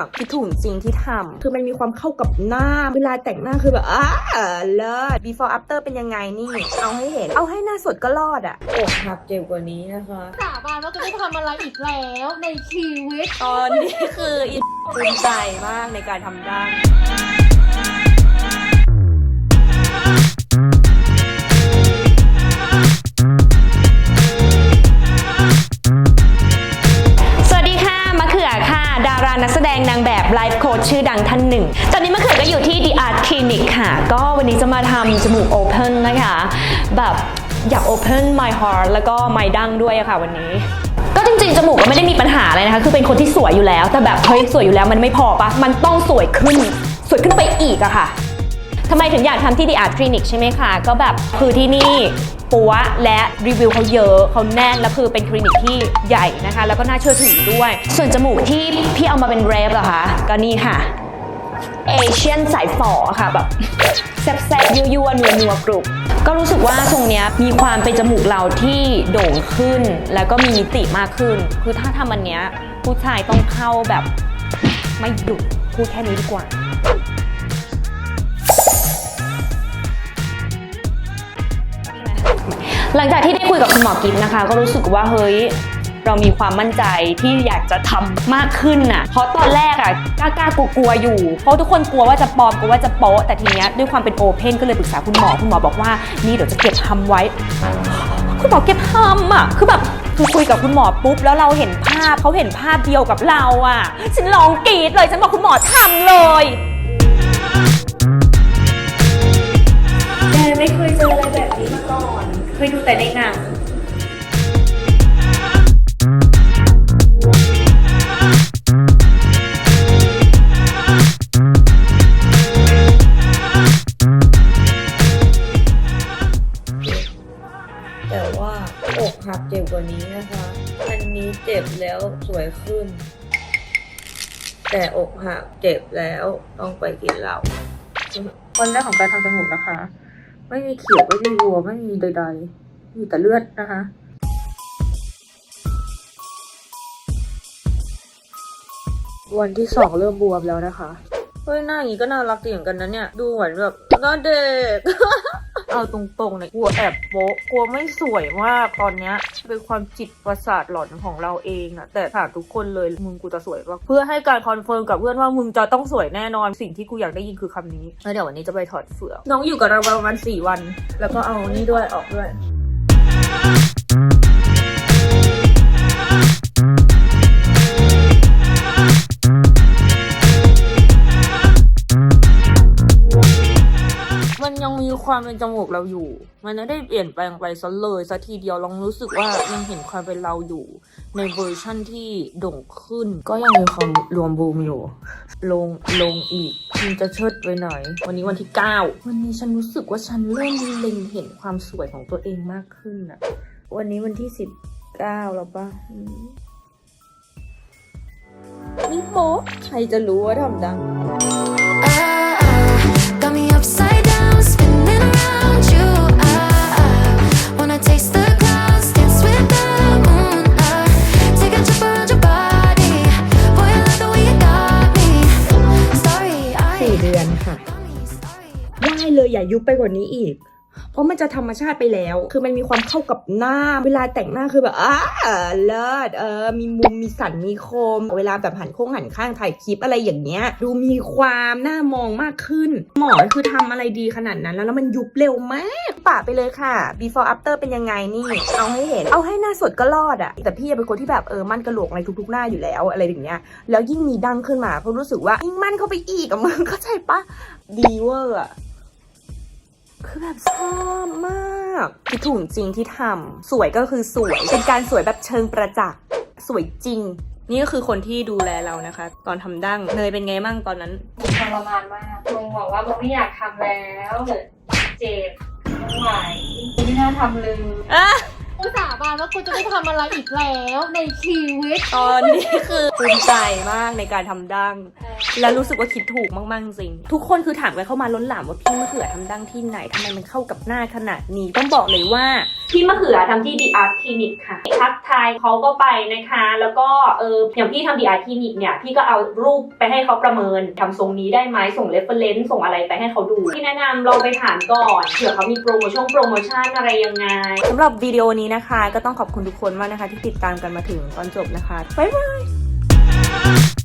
ากคิดถูกจริงที่ทำคือมันมีความเข้ากับหน้า เวลาแต่งหน้าคือแบบอ้าเลิศ before after เป็นยังไงนี่ เอาให้เห็น เอาให้หน้าสดก็รอดอะอกหักเจ็บกว่านี้นะคะสาบานว่าจะไม่ทำอะไรอีกแล้วในชีวิต ตอนนี้คืออินภูมิใจมากในการทำได้ ดารานักแสดงนางแบบไลฟ์โค้ชชื่อดังท่านหนึ่ง ตอนนี้มะเขือก็อยู่ที่ The Art Clinic ค่ะ ก็วันนี้จะมาทำจมูก Open นนะคะ แบบอยาก Open my heart แล้วก็ my ดังด้วยอะค่ะวันนี้ก็จริงๆ จมูกก็ไม่ได้มีปัญหาอะไรนะคะ คือเป็นคนที่สวยอยู่แล้ว แต่แบบเฮ้ยสวยอยู่แล้วมันไม่พอปะมันต้องสวยขึ้น สวยขึ้นไปอีกอะค่ะทำไมถึงอยากทำที่ The Art Clinic ใช่ไหมคะ ก็แบบคือที่นี่ ปัวและรีวิวเขาเยอะเขาแน่นแล้วคือเป็นคลินิกที่ใหญ่นะคะ แล้วก็น่าเชื่อถือด้วย ส่วนจมูกที่พี่เอามาเป็นเรฟเหรอคะ ก็นี่ค่ะเอเชียนสายฝ่อค่ะแบบแซ่บๆยั่วๆนัวๆกรุบก็รู้สึกว่าทรงเนี้ยมีความเป็นจมูกเราที่โด่งขึ้น แล้วก็มีมิติมากขึ้น คือถ้าทำอันเนี้ยผู้ชายต้องเข้าแบบไม่หยุดพูดแค่นี้ดีกว่า หลังจากที่ได้คุยกับคุณหมอกิฟนะคะ ก็รู้สึกว่าเฮ้ยเรามีความมั่นใจที่อยากจะทำมากขึ้นน่ะ เพราะตอนแรกอะกล้ากล้ากลัวกลัวๆอยู่ เพราะทุกคนกลัวว่าจะปลอมกลัวว่าจะโป๊ะ แต่ทีเนี้ยด้วยความเป็นโอเพนก็เลยปรึกษาคุณหมอ คุณหมอบอกว่านี่เดี๋ยวจะเก็บทำไว้ คุณหมอเก็บทำอะ คือแบบคือคุยกับคุณหมอปุ๊บแล้วเราเห็นภาพเขาเห็นภาพเดียวกับเราอะ ฉันร้องกรี๊ดเลย ฉันบอกคุณหมอทำเลยแกไม่เคย เคยดูแต่ในหนังแต่ว่าอกหักเจ็บกว่านี้นะคะ อันนี้เจ็บแล้วสวยขึ้น แต่อกหักเจ็บแล้วต้องไปกินเหล้าวันแรกของการทำจมูกนะคะ ไม่มีเขียวไม่มีวัวไม่มีใดๆ มีแต่เลือดนะคะวันที่สองเริ่มบวมแล้วนะคะ เฮ้ยหน้าอย่างนี้ก็น่ารักดีเหมือนกันนะเนี่ย ดูเหมือนแบบน่าเด็ก เอาตรงๆเนี่ยกลัวแอบโป๊ะกลัวไม่สวยมากตอนเนี้ยเป็นความจิตประสาทหลอนของเราเองอะแต่ถามทุกคนเลยมึงกูจะสวยปะเพื่อให้การคอนเฟิร์มกับเพื่อนว่ามึงจะต้องสวยแน่นอนสิ่งที่กูอยากได้ยินคือคำนี้แล้วเดี๋ยววันนี้จะไปถอดเฟือกน้องอยู่กับเราประมาณสี่วัน แล้วก็เอานี่ด้วยออกด้วย ความเป็นจมูกเราอยู่ มันไม่ได้เปลี่ยนแปลงไปซะเลยสัทีเดียวลองรู้สึกว่ายังเห็นความเป็นเราอยู่ ในเวอร์ชั่นที่โด่งขึ้น ก็ยังมีความรวมบูมอยู่ ลงลงอีกมันจะเชิดไปไหนวันนี้วันที่ 9 วันนี้ฉันรู้สึกว่าฉันเริ่มเล็งเห็นความสวยของตัวเองมากขึ้นอะวันนี้วันที่ 19 แล้วปะอืมนี่โป๊ะใครจะรู้ว่าทำดัง อย่ายุบไปกว่านี้อีก เพราะมันจะธรรมชาติไปแล้ว คือมันมีความเข้ากับหน้า เวลาแต่งหน้าคือแบบอ้าเลิศเออ มีมุมมีสันมีคม เวลาแบบหันโค้งหันข้างถ่ายคลิปอะไรอย่างเงี้ย ดูมีความหน่ามองมากขึ้น หมอคือทำอะไรดีขนาดนั้น แล้วแล้วมันยุบเร็วมากปะไปเลยค่ะ before after เป็นยังไงนี่ เอาให้เห็น เอาให้หน้าสดก็รอดอะแต่พี่เป็นคนที่แบบเออมั่นกระโหลกในทุกๆหน้าอยู่แล้วอะไรอย่างเงี้ย แล้วยิ่งมีดังขึ้นมาเพราะรู้สึกว่ายิ่งมั่นเข้าไปอีกอะมึงเข้าใจปะดีเวอร์อะ คือแบบชอบมากคิดถูกจริงที่ทำสวยก็คือสวย เป็นการสวยแบบเชิงประจักษ์สวยจริง นี่ก็คือคนที่ดูแลเรานะคะ ตอนทำดั้งเนยเป็นไงมั่งตอนนั้นทรมานมากมึงบอกว่ามึงไม่อยากทำแล้วเจ็บไม่ไหวไม่น่าทำเลยอะ กูสาบานว่ากูจะไม่ทำอะไรอีกแล้วในชีวิต ตอนนี้คือภูมิใจมากในการทำดั้ง และรู้สึกว่าคิดถูกมากๆจริง ทุกคนคือถามกันเข้ามาล้นหลามว่าพี่มะเขือทำดั้งที่ไหนทำไมมันเข้ากับหน้าขนาดนี้ ต้องบอกเลยว่า พี่มะเขือทำที่ The Art Clinic ค่ะ ทักทายเขาก็ไปนะคะ แล้วก็เอออย่างพี่ทำ The Art Clinic เนี่ย พี่ก็เอารูปไปให้เขาประเมินทำทรงนี้ได้ไหมส่ง reference ส่งอะไรไปให้เขาดูที่แนะนำลองไปถามก่อนเผื่อเขามีโปรโมชั่นโปรโมชั่นอะไรยังไง สำหรับวิดีโอนี้นะคะ ก็ต้องขอบคุณทุกคนมากนะคะ ที่ติดตามกันมาถึงตอนจบนะคะบ๊ายบาย